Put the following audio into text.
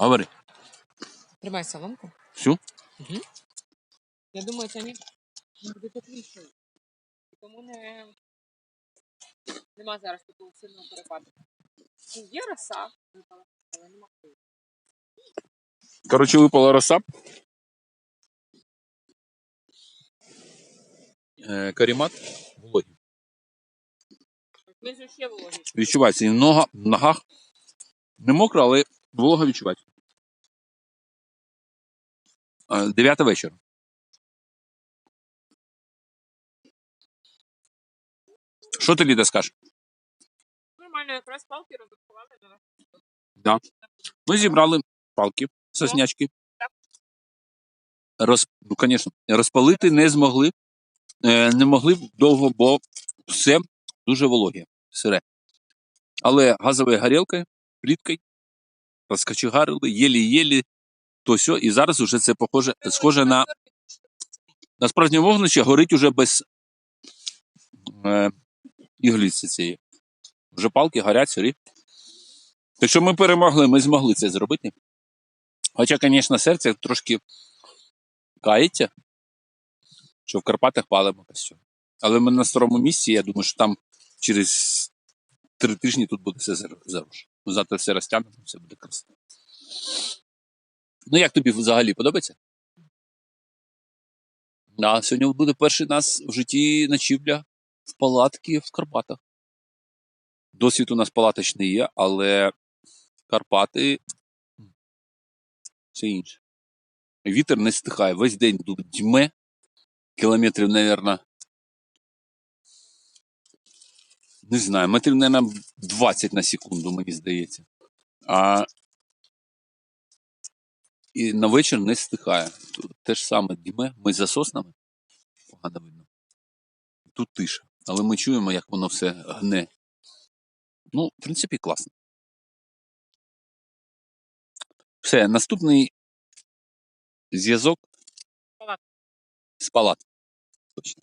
Говори. Тримай соломку. Всю? Угу. Я думаю, це не буде тепліше. Тому не... нема зараз такого сильного перепаду. Ну, Є роса, випала, але нема. криги. Коротше, випала роса. Е, карімат вологий. Він же ще вологий. Відчувається і в нога, в ногах. Не мокро, але волога відчувається. Е, Дев'ята вечора. Що ти, Ліда, скажеш? Нормально, якраз палки розрахували. Да. Ми зібрали палки, соснячки. Роз, ну, звісно, розпалити не змогли. Е, не могли довго, бо все дуже вологе, сире. Але газовою горілкою, пліткою, розкачегарили, єлі-єлі, то все. І зараз уже це похоже, схоже на, на справжнє вогнище, горить уже без е, іглиці цієї. Вже палки горять, сирі. Так що ми перемогли, ми змогли це зробити. Хоча, звісно, серце трошки кається, що в Карпатах палимо цього. Але ми на старому місці, я думаю, що там через три тижні тут буде все зар- заросше. Ну, Завтра все розтягнемо, все буде красиво. Ну, як тобі взагалі подобається? Да, сьогодні буде перший нас в житті ночівля в палатці в Карпатах. Досвід у нас палаточний є, але Карпати це інше. Вітер не стихає. Весь день тут дьме. Кілометрів, мабуть, не знаю, метрів, мабуть, 20 на секунду, мені здається. А і на вечір не стихає. Тут те ж саме дьме. Ми за соснами. Погано видно. Тут тиша. Але ми чуємо, як воно все гне. Ну, в принципі, класно. Все, наступний зв'язок з палат. Точно.